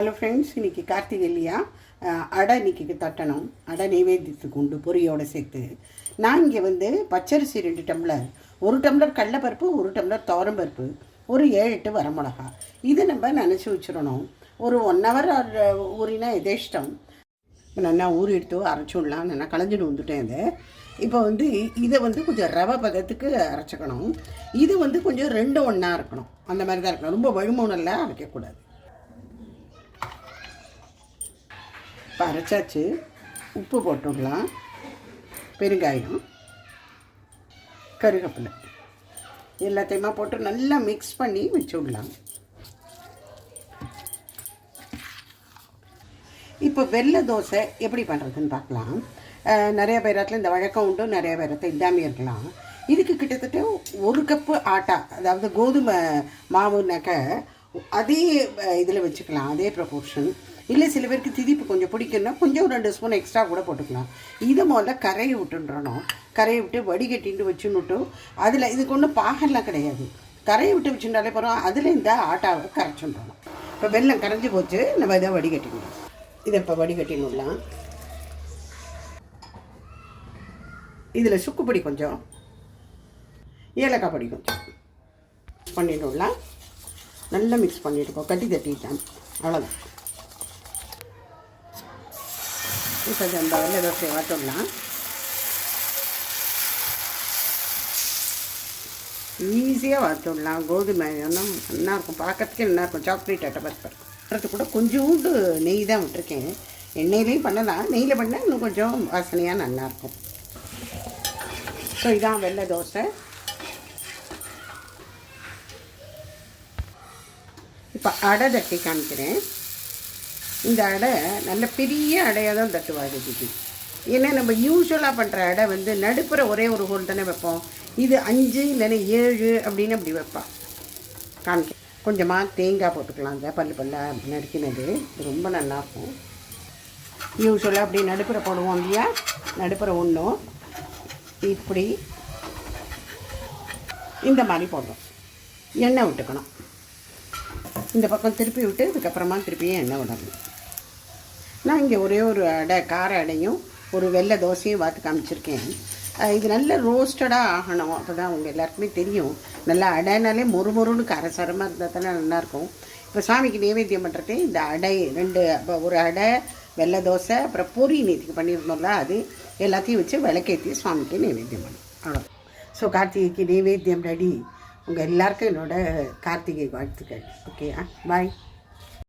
Hello friends இன்னைக்கு கார்த்திகை இல்லையா? அடை இன்னைக்கு தட்டணும். அடை நைவேத்தியத்துக்கு உண்டு பொரியோட சேர்த்து. நான் இங்கே வந்து பச்சரிசி ரெண்டு டம்ளர் ஒரு டம்ளர் கடலைப்பருப்பு ஒரு டம்ளர் துவரம்பருப்பு ஒரு ஏழு எட்டு வரமிளகா. இது நம்ம நினச்சி வச்சிடணும். ஒரு ஒன் ஹவர் ஊறினா எதேஷ்டம். நல்லா ஊறி எடுத்து அரைச்சி விடலாம். நல்லா களைஞ்சிட்டு வந்துட்டேன் அதை இப்போ வந்து இதை வந்து கொஞ்சம் ரவை பதத்துக்கு அரைச்சிக்கணும். இது வந்து கொஞ்சம் ரெண்டு ஒன்றா இருக்கணும். அந்த மாதிரி தான் இருக்கணும். ரொம்ப வழுமோனெல்லாம் அரைக்கக்கூடாது. இப்போ அரைச்சாச்சு. உப்பு போட்டுடலாம் பெருங்காயம். கருவேப்பிலை எல்லாத்தையுமா போட்டு நல்லா மிக்ஸ் பண்ணி வச்சு விடலாம் இப்போ வெள்ளை தோசை எப்படி பண்ணுறதுன்னு பார்க்கலாம். நிறைய பேரத்தில் இந்த வழக்கம் உண்டு நிறைய பேரத்தில் இல்லாமல் இருக்கலாம். இதுக்கு கிட்டத்தட்ட ஒரு கப்பு ஆட்டா அதாவது கோதுமை மாவுனாக்க அதே இதில் வச்சுக்கலாம் அதே ப்ரொபோர்ஷன் இல்லை சில பேருக்கு திதிப்பு கொஞ்சம் பிடிக்குன்னா கொஞ்சம் ஒரு ரெண்டு ஸ்பூன் எக்ஸ்ட்ரா கூட போட்டுக்கலாம். இதை முதல்ல கரையை விட்டுன்றணும். கரையை விட்டு வடிகட்டிட்டு வச்சுன்னுட்டு அதில் இதுக்கு ஒன்றும் பாகெல்லாம் கிடையாது. கரையை விட்டு வச்சுட்டாலே போகிறோம் அதில் இந்த ஆட்டாவை கரைச்சுன்றணும். இப்போ வெள்ளம் கரைஞ்சி போச்சு நம்ம இதை வடிகட்டிக்கணும் இதை இப்போ வடிகட்டிடலாம். இதில் சுக்குப்பொடி கொஞ்சம் ஏலக்காய் பொடி கொஞ்சம் பண்ணிடலாம். நல்லா மிக்ஸ் பண்ணிட்டுக்கோ கட்டி தட்டிட்டேன். அவ்வளோதான் இப்போ இந்த வெள்ளை தோசையை வாட்டோம்லாம் ஈஸியாக வறுத்துடலாம் கோதுமை எல்லாம் நல்லா இருக்கும். பார்க்கறதுக்கே நல்லா இருக்கும். சாக்லேட் அட்டை பற்பர் பண்ணுறது கூட கொஞ்சோண்டு நெய் தான் விட்டுருக்கேன். எண்ணெயிலையும் பண்ணலாம். நெய்யில் பண்ணால் இன்னும் கொஞ்சம் வாசனையாக நல்லாயிருக்கும் ஸோ இதான் வெள்ளை தோசை. இப்போ அடை தட்டி காமிக்கிறேன். இந்த அடை நல்ல பெரிய அடையாக தான் தட்டுவாங்க இதுக்கு ஏன்னா நம்ம யூஸ்வலாக பண்ணுற அடை வந்து நடுப்புற ஒரே ஒரு ஹோல் தானே வைப்போம். இது அஞ்சு இல்லைன்னா ஏழு அப்படின்னு அப்படி வைப்பான் காமிக்க கொஞ்சமாக தேங்காய் போட்டுக்கலாம் அந்த பல்லு பல்ல நறுக்கினது. ரொம்ப நல்லாயிருக்கும் யூஸ்வலாக அப்படி நடுப்புற போடுவோம் இல்லையா? நடுப்புற ஒன்றும் இப்படி இந்த மாதிரி போடுறோம். எண்ணெய் விட்டுக்கணும். இந்த பக்கம் திருப்பி விட்டு இதுக்கப்புறமா திருப்பியும் எண்ணெய் விடணும். நான் இங்கே ஒரே ஒரு அடை கார அடையும் ஒரு வெள்ளை தோசையும் வாத்து காமிச்சிருக்கேன். இது நல்ல ரோஸ்டடாக ஆகணும். அப்போ தான் அவங்க எல்லாருக்குமே தெரியும். நல்லா அடைனாலே மொறு மொறுன்னு இருந்தால் தானே நல்லாயிருக்கும். இப்போ சாமிக்கு நைவேத்தியம் பண்ணுறது இந்த அடை ரெண்டு அப்போ ஒரு அடை வெள்ளை தோசை அப்புறம் பொரி நேற்றுக்கு பண்ணியிருந்தோம்ல அது எல்லாத்தையும் வச்சு விளக்கேற்றி சுவாமிக்கு நைவேத்தியம் பண்ணும் அவ்வளோ ஸோ கார்த்திகைக்கு நைவேத்தியம் ரெடி. உங்கள் எல்லாருக்கும் என்னோட கார்த்திகை வாழ்த்துக்கள். ஓகேயா பாய்